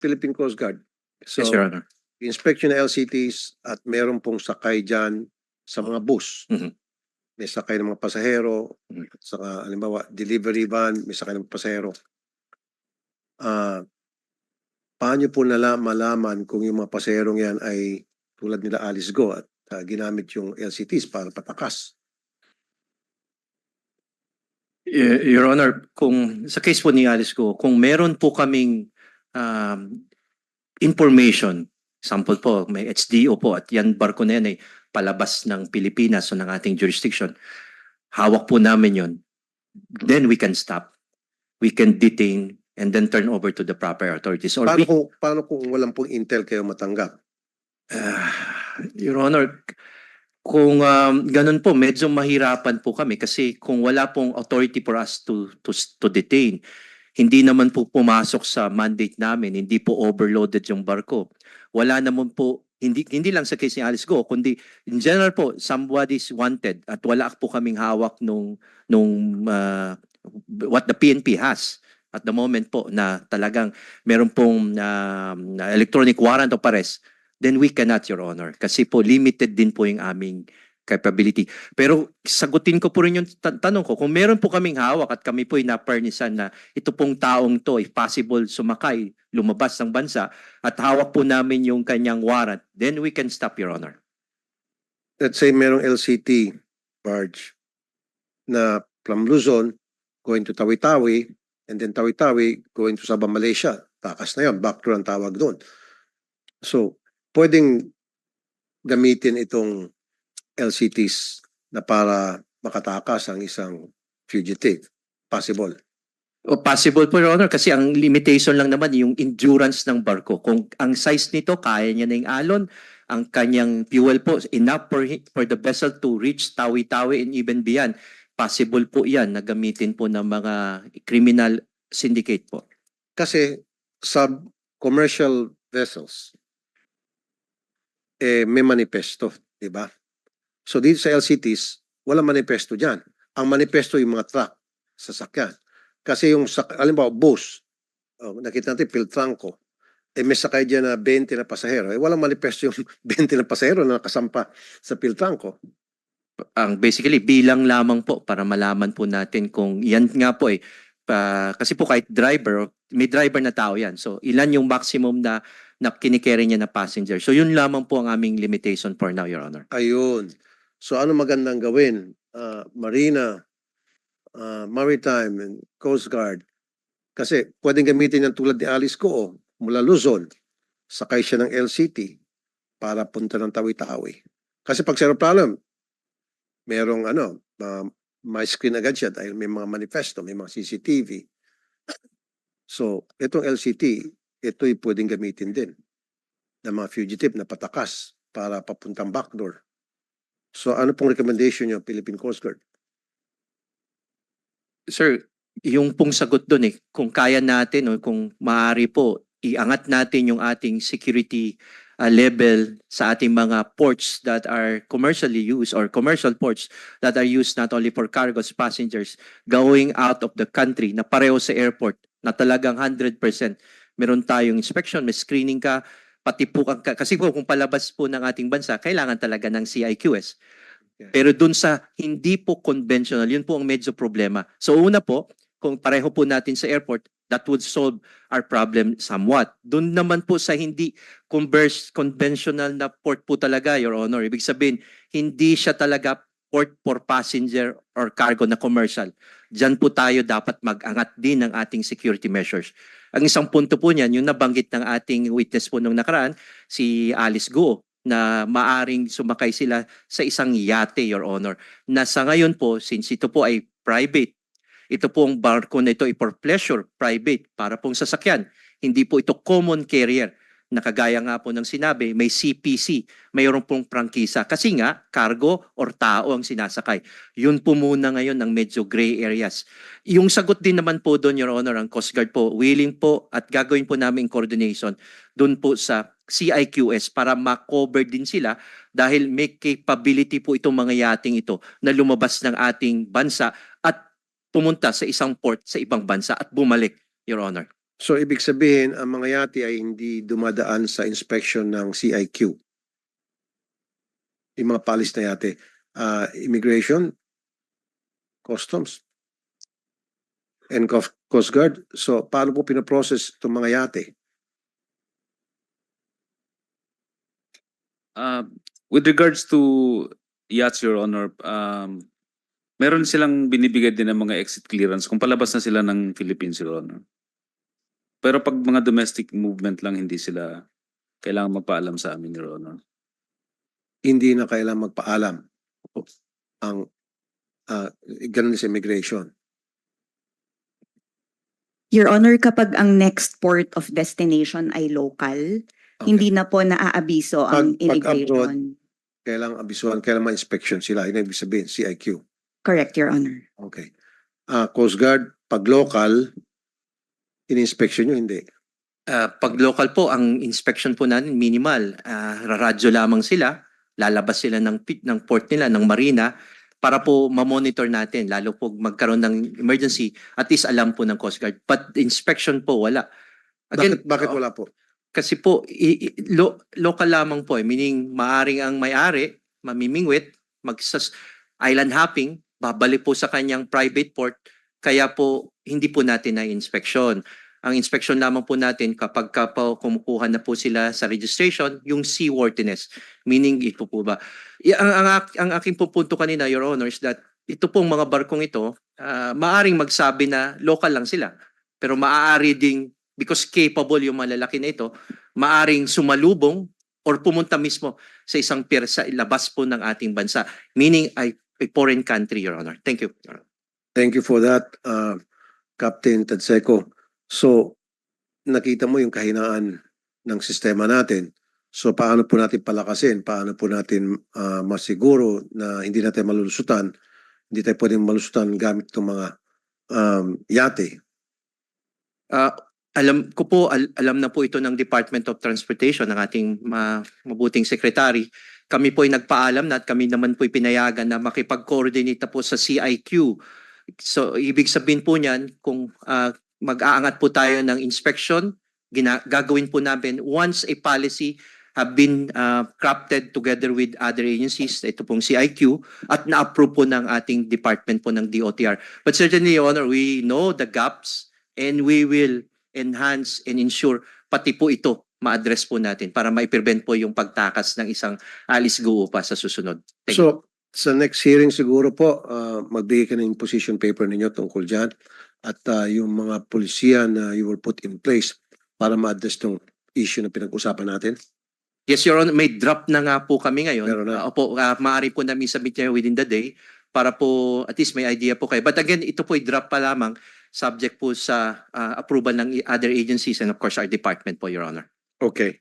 Philippine Coast Guard. So, Yes, Your Honor. inspection ng LCTs at meron pong sakay dyan sa mga bus. Mhm. May sakay ng mga pasahero, Mhm. at saka halimbawa delivery van, may sakay ng pasahero. Ah, paano po nala malaman kung yung mga pasaherong yan ay tulad nila Alice Go at ah, ginamit yung LCTs para patakas? Y- Your Honor, kung sa case po ni Alice ko, kung meron po kaming um, information, example po, may HDO po at yan barko na yan ay palabas ng Pilipinas o ng ating jurisdiction, hawak po namin yon then we can stop. We can detain and then turn over to the proper authorities. Or Paano we- kung, paano kung walang pong intel kayo matanggap? Ah, Your Honor, kung um, ganun po, medyo mahirapan po kami kasi kung wala pong authority for us to, to, to detain, hindi naman po pumasok sa mandate namin, hindi po overloaded yung barko. Wala naman po, hindi, hindi lang sa case ni Alice Go, kundi in general po, somebody's wanted at wala po kaming hawak nung, nung uh, what the PNP has at the moment po na talagang meron pong um, electronic warrant of arrest then we cannot, Your Honor. Kasi po, limited din po yung aming capability. Pero sagutin ko po rin yung ta- tanong ko, kung meron po kaming hawak at kami po ay naparnisan na ito pong taong to, if possible, sumakay, lumabas ng bansa, at hawak po namin yung kanyang warrant, then we can stop, Your Honor. Let's say merong LCT barge na from Luzon going to Tawi-Tawi and then Tawi-Tawi going to Sabah, Malaysia. Takas na yun. Backdoor ang tawag doon. So, pwedeng gamitin itong LCTs na para makatakas ang isang fugitive. Possible. O possible po, Your Honor, kasi ang limitation lang naman yung endurance ng barko. Kung ang size nito, kaya niya na yung alon, ang kanyang fuel po, enough for, for the vessel to reach Tawi-Tawi and even beyond. Possible po yan na gamitin po ng mga criminal syndicate po. Kasi sa commercial vessels, eh, may manifesto, di ba? So dito sa LCTs, walang manifesto dyan. Ang manifesto yung mga truck, sasakyan. Kasi yung, alimbawa, bus, oh, nakita natin, Piltranco, eh may sakay dyan na 20 na pasahero. Eh walang manifesto yung 20 na pasahero na nakasampa sa Piltranco. Ang basically, bilang lamang po para malaman po natin kung yan nga po eh, pa- kasi po kahit driver, may driver na tao yan. So ilan yung maximum na, na kinikerry niya na passenger. So yun lamang po ang aming limitation for now, Your Honor. Ayun. So ano magandang gawin? Ah, Marina, ah, Maritime, and Coast Guard. Kasi pwedeng gamitin yung tulad ni Alice ko, mula Luzon, sakay siya ng LCT para punta ng Tawi-Tawi. Kasi pag sa aeroplano, merong ano, ah, may screen agad siya dahil may mga manifesto, may mga CCTV. So, itong LCT, ito'y pwedeng gamitin din ng mga fugitive na patakas para papuntang backdoor. So ano pong recommendation niyo, Philippine Coast Guard? Sir, yung pong sagot doon eh, kung kaya natin o kung maaari po, iangat natin yung ating security uh, level sa ating mga ports that are commercially used or commercial ports that are used not only for cargos, passengers going out of the country na pareho sa airport na talagang 100% meron tayong inspection, may screening ka, pati po ka, kasi po kung palabas po ng ating bansa, kailangan talaga ng CIQS. Pero dun sa hindi po conventional, yun po ang medyo problema. So una po, kung pareho po natin sa airport, that would solve our problem somewhat. Dun naman po sa hindi converse, conventional na port po talaga, Your Honor. Ibig sabihin, hindi siya talaga port for passenger or cargo na commercial. Diyan po tayo dapat mag-angat din ng ating security measures. Ang isang punto po niyan, yung nabanggit ng ating witness po nung nakaraan, si Alice Go, na maaring sumakay sila sa isang yate, Your Honor. Na sa ngayon po, since ito po ay private, ito po ang barko na ito ay for pleasure, private, para pong sasakyan. Hindi po ito common carrier. Nakagaya nga po ng sinabi, may CPC, mayroon pong prangkisa. Kasi nga, cargo or tao ang sinasakay. Yun po muna ngayon ang medyo gray areas. Yung sagot din naman po doon, Your Honor, ang Coast Guard po, willing po at gagawin po namin coordination doon po sa CIQS para ma-cover din sila dahil may capability po itong mga yating ito na lumabas ng ating bansa at pumunta sa isang port sa ibang bansa at bumalik, Your Honor. So ibig sabihin, ang mga yati ay hindi dumadaan sa inspection ng CIQ. Yung mga palis na yate. Ah, immigration, customs, and Coast Guard. So paano po pinoprocess itong mga yate? Uh, with regards to yachts, Your Honor, um, meron silang binibigay din ng mga exit clearance kung palabas na sila ng Philippines, Your Honor. Pero pag mga domestic movement lang, hindi sila kailangan magpaalam sa amin, Your Honor. Hindi na kailangan magpaalam. Ang ah, ganun sa immigration. Your Honor, kapag ang next port of destination ay local, Okay. hindi na po naaabiso ang Pag- pag abroad, immigration. Kailangan abisuhan, kailangan ma-inspection sila. Yun ibig sabihin, CIQ. Correct, Your Honor. Okay. Ah, Coast Guard, pag local, in-inspection nyo, hindi. Ah, pag local po, ang inspection po natin minimal. Ah, raradyo lamang sila, lalabas sila ng pit ng port nila ng marina para po ma-monitor natin lalo po magkaroon ng emergency at least alam po ng Coast Guard. But inspection po wala. Bakit, bakit oo, wala po? Kasi po i- i- lo- local lamang po eh, meaning maaring ang may-ari mamimingwit, mag island hopping, babalik po sa kanyang private port kaya po hindi po natin na inspection. Ang inspection lamang po natin kapag ka po kumukuha na po sila sa registration, yung seaworthiness. Meaning ito po ba? Ang, ang, ang aking po punto kanina, Your Honor, is that ito pong mga barkong ito, ah, maaring magsabi na local lang sila. Pero maaari ding, because capable yung malalaki na ito, maaring sumalubong or pumunta mismo sa isang pier sa labas po ng ating bansa. Meaning ay a foreign country, Your Honor. Thank you. Your Honor. Thank you for that, uh, Captain Tadseco. So, nakita mo yung kahinaan ng sistema natin. So, paano po natin palakasin? Paano po natin uh, masiguro na hindi natin malulusutan? Hindi tayo pwedeng malusutan gamit itong mga um, yate. Ah, alam ko po, al- alam na po ito ng Department of Transportation, ng ating ma- mabuting secretary. Kami po ay nagpaalam na at kami naman po ay pinayagan na makipag-coordinate na po sa CIQ. So, ibig sabihin po niyan, kung ah, mag-aangat po tayo ng inspection, gina- gagawin po namin once a policy have been ah, crafted together with other agencies, ito pong CIQ, at na-approve po ng ating department po ng DOTR. But certainly, Your Honor, we know the gaps and we will enhance and ensure pati po ito ma-address po natin para ma-prevent po yung pagtakas ng isang alis guo pa sa susunod. Thank. So, sa next hearing siguro po, uh, magbigay ka ng position paper ninyo tungkol dyan at uh, yung mga polisiya na you will put in place para ma-address tong issue na pinag-usapan natin. Yes, Your Honor, may drop na nga po kami ngayon. Meron na. Ah, opo, ah, maaari po namin submit niya within the day para po at least may idea po kayo. But again, ito po ay drop pa lamang subject po sa ah, approval ng other agencies and of course our department po, Your Honor. Okay.